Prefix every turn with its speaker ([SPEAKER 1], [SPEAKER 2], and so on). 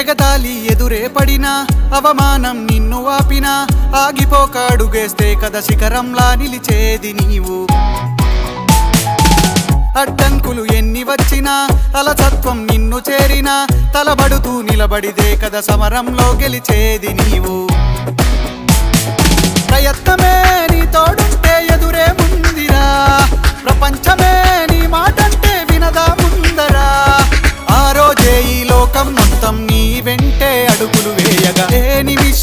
[SPEAKER 1] ఎగతాళి ఎదురే పడినా అవమానం నిన్ను ఆపినా ఆగిపోక అడుగేస్తే కథ శిఖరంలా నిలిచేది నీవు. అడ్డంకులు ఎన్ని వచ్చినా అలసత్వం నిన్ను చేరినా తలబడుతూ నిలబడిదే కదా సమరంలో గెలిచేది నీవు.